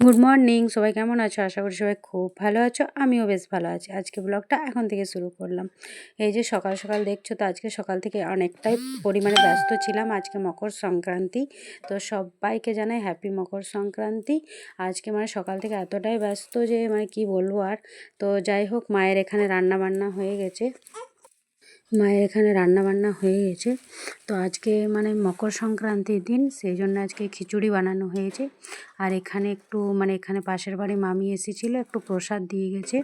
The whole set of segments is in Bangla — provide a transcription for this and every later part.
গুড মর্নিং সবাই কেমন আছো? আশা করি সবাই খুব ভালো আছো। আমিও বেশ ভালো আছি। আজকে ব্লগটা এখন থেকে শুরু করলাম। এই যে সকাল সকাল দেখছ তো, আজকে সকাল থেকে অনেকটাই পরিমাণে ব্যস্ত ছিলাম। আজকে মকর সংক্রান্তি। তো সবাইকে জানাই হ্যাপি মকর সংক্রান্তি। আজকে মানে সকাল থেকে এতটাই ব্যস্ত যে মানে কি বলব আর। তো যাই হোক, মায়ের এখানে রান্না বান্না হয়ে গেছে। মায়ের এখানে রান্না বান্না হয়ে গেছে। তো আজকে মানে মকর সংক্রান্তির দিন, সেই জন্য আজকে খিচুড়ি বানানো হয়েছে। আর এখানে একটু মানে এখানে পাশের বাড়ি মামি এসেছিল, একটু প্রসাদ দিয়ে গেছে।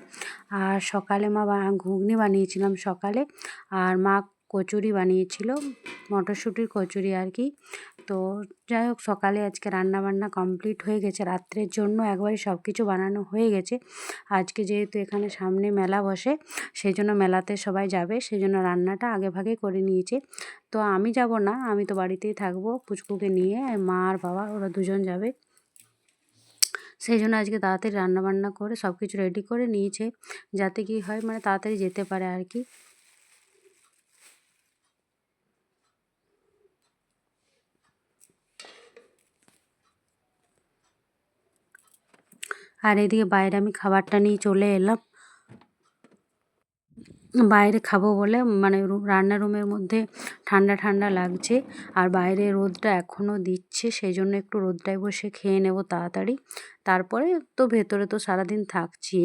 আর সকালে মা ঘুগনি বানিয়েছিলাম সকালে। আর মা কচুরি বানিয়েছিল, মটরশুঁটির কচুরি আর কি। তো যাই হোক, সকালে আজকে রান্না বান্না কমপ্লিট হয়ে গেছে। রাত্রের জন্য একবারে সব কিছু বানানো হয়ে গেছে। আজকে যেহেতু এখানে সামনে মেলা বসে সেই জন্য মেলাতে সবাই যাবে সেই জন্য রান্নাটা আগে ভাগে করে নিয়েছে। তো আমি যাব না, আমি তো বাড়িতেই থাকব পুচকুকে নিয়ে মা আর বাবা ওরা দুজন যাবে। সেই জন্য আজকে তাড়াতাড়ি রান্নাবান্না করে সব কিছু রেডি করে নিয়েছে, যাতে কি হয় মানে তাড়াতাড়ি যেতে পারে আর কি। আর এদিকে বাইরে আমি খাবারটা নিয়ে চলে এলাম। বাইরে খাব বলে মানে রান্না রুমের মধ্যে ঠান্ডা ঠান্ডা লাগছে আর বাইরে রোদটা এখনও দিচ্ছে সেই জন্য একটু রোদটায় বসে খেয়ে নেব তাড়াতাড়ি। তারপরে তো ভেতরে তো সারাদিন থাকছি।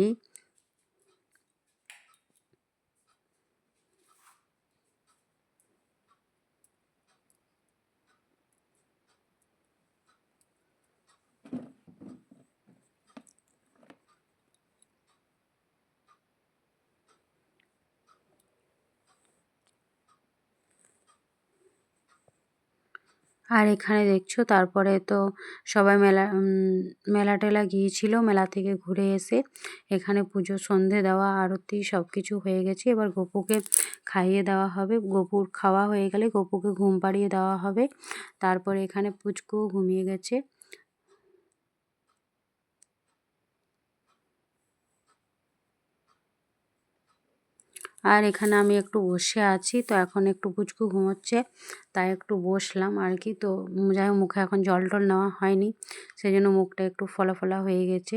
আর এখানে দেখছ তারপরে তো সবাই মেলা মেলা টেলা গিয়েছিল, মেলা থেকে ঘুরে এসে এখানে পুজো, সন্ধে দেওয়া, আরতি সব কিছু হয়ে গেছে। এবার গপুকে খাইয়ে দেওয়া হবে। গপুর খাওয়া হয়ে গেলে গপুকে ঘুম পাড়িয়ে দেওয়া হবে। তারপরে এখানে পুচকুও ঘুমিয়ে গেছে। আর এখানে আমি একটু বসে আছি, তো এখন একটু পুচকু ঘুমোচ্ছে, তাই একটু বসলাম আর কি। তো যাই মুখে এখন জল টল নেওয়া হয়নি, সেই জন্য মুখটা একটু ফলা ফলা হয়ে গেছে।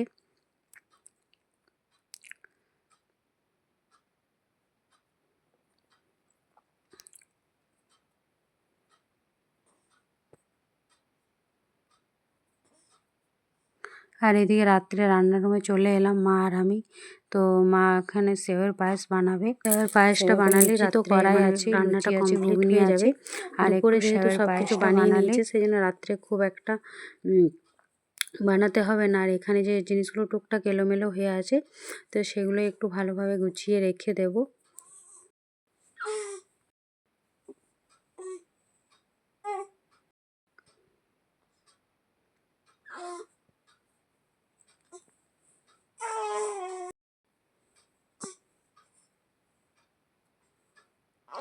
আর এদিকে রাত্রে রান্নার রুমে চলে এলাম মা আর আমি। তো মা এখানে সেওয়ের পায়েস বানাবে। সেওয়ের পায়েসটা বানালে তো করাই মানে আছে রান্নাটা আছে ঘুগনি আছে। আর করে সব কিছু বানিয়ে নিয়েছে সেই জন্য রাত্রে খুব একটা বানাতে হবে না। আর এখানে যে জিনিসগুলো টুকটাক এলোমেলো হয়ে আছে তো সেগুলো একটু ভালোভাবে গুছিয়ে রেখে দেবো।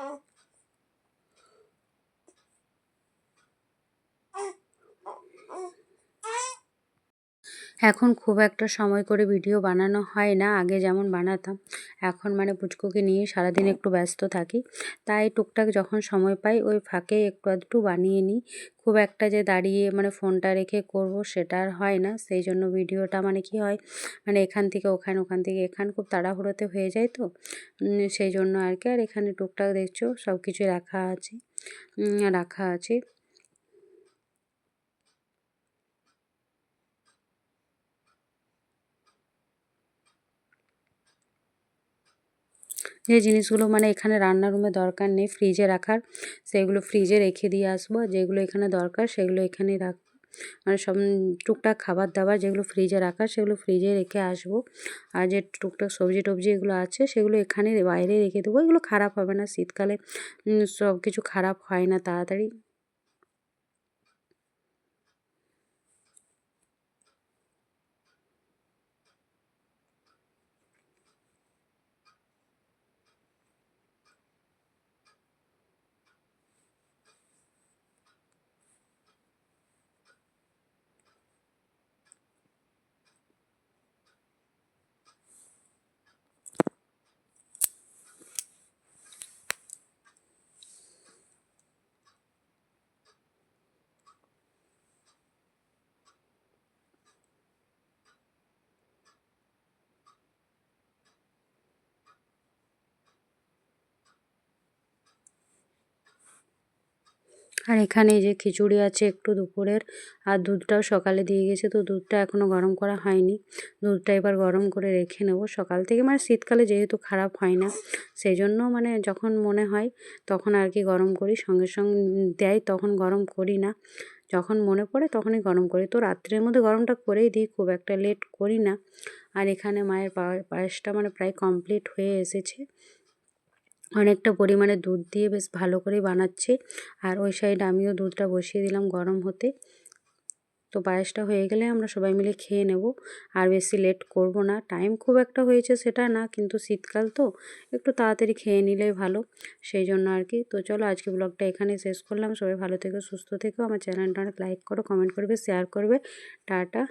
Uh-oh. এখন খুব একটা সময় করে ভিডিও বানানো হয় না। আগে যেমন বানাতাম, এখন মানে পুচকুকে নিয়ে সারাদিন একটু ব্যস্ত থাকি। তাই টুকটাক যখন সময় পাই, ওই ফাঁকে একটু আধটু বানিয়ে নিই। খুব একটা যে দাঁড়িয়ে মানে ফোনটা রেখে করব সেটা আর হয় না। সেই জন্য ভিডিওটা মানে কি হয় মানে এখান থেকে ওখান ওখান থেকে এখান খুব তাড়াহুড়োতে হয়ে যায় তো। সেই জন্য আর কি। আর এখানে টুকটাক দেখছ সব কিছু রাখা আছে। রাখা আছে। যে জিনিসগুলো মানে এখানে রান্নার রুমে দরকার নেই, ফ্রিজে রাখার, সেগুলো ফ্রিজে রেখে দিয়ে আসব। যেগুলো এখানে দরকার সেগুলো এখানেই রাখ মানে সব টুকটাক খাবার দাবার যেগুলো ফ্রিজে রাখার সেগুলো ফ্রিজে রেখে আসব। আর যে টুকটাক সবজি টবজি এগুলো আছে সেগুলো এখানে বাইরে রেখে দেবো। এগুলো খারাপ হবে না, শীতকালে সব কিছু খারাপ হয় না, তাড়াতাড়ি আর এখানে যে খিচুড়ি আছে একটু দুপুরের, আর দুধটাও সকালে দিয়ে গেছে, তো দুধটা এখনও গরম করা হয়নি। দুধটা এবার গরম করে রেখে নেব। সকাল থেকে মানে শীতকালে যেহেতু খারাপ হয় না সেই জন্য মানে যখন মনে হয় তখন আর কি গরম করি, সঙ্গে সঙ্গে দেয়, তখন গরম করি না। যখন মনে পড়ে তখনই গরম করি। তো রাত্রের মধ্যে গরমটা করেই দিই, খুব একটা লেট করি না। আর এখানে মায়ের পায়েসটা মানে প্রায় কমপ্লিট হয়ে এসেছে। অনেকটা পরিমাণে দুধ দিয়ে বেশ ভালো করে বানাচ্ছি। আর ওই সাইড আমিও দুধটা বসিয়ে দিলাম গরম হতে। তো পায়েসটা হয়ে গেলে আমরা সবাই মিলে খেয়ে নেব। আর বেশি লেট করব না। টাইম খুব একটা হয়েছে সেটা না, কিন্তু শীতকাল তো, একটু তাড়াতাড়ি খেয়ে নিলেই ভালো। সেই জন্য আর কি। তো চলো আজকে ব্লগটা এখানে শেষ করলাম। সবাই ভালো থেকো, সুস্থ থেকো। আমার চ্যানেলটা অনেক লাইক করো কমেন্ট করবে শেয়ার করবে। টাটা।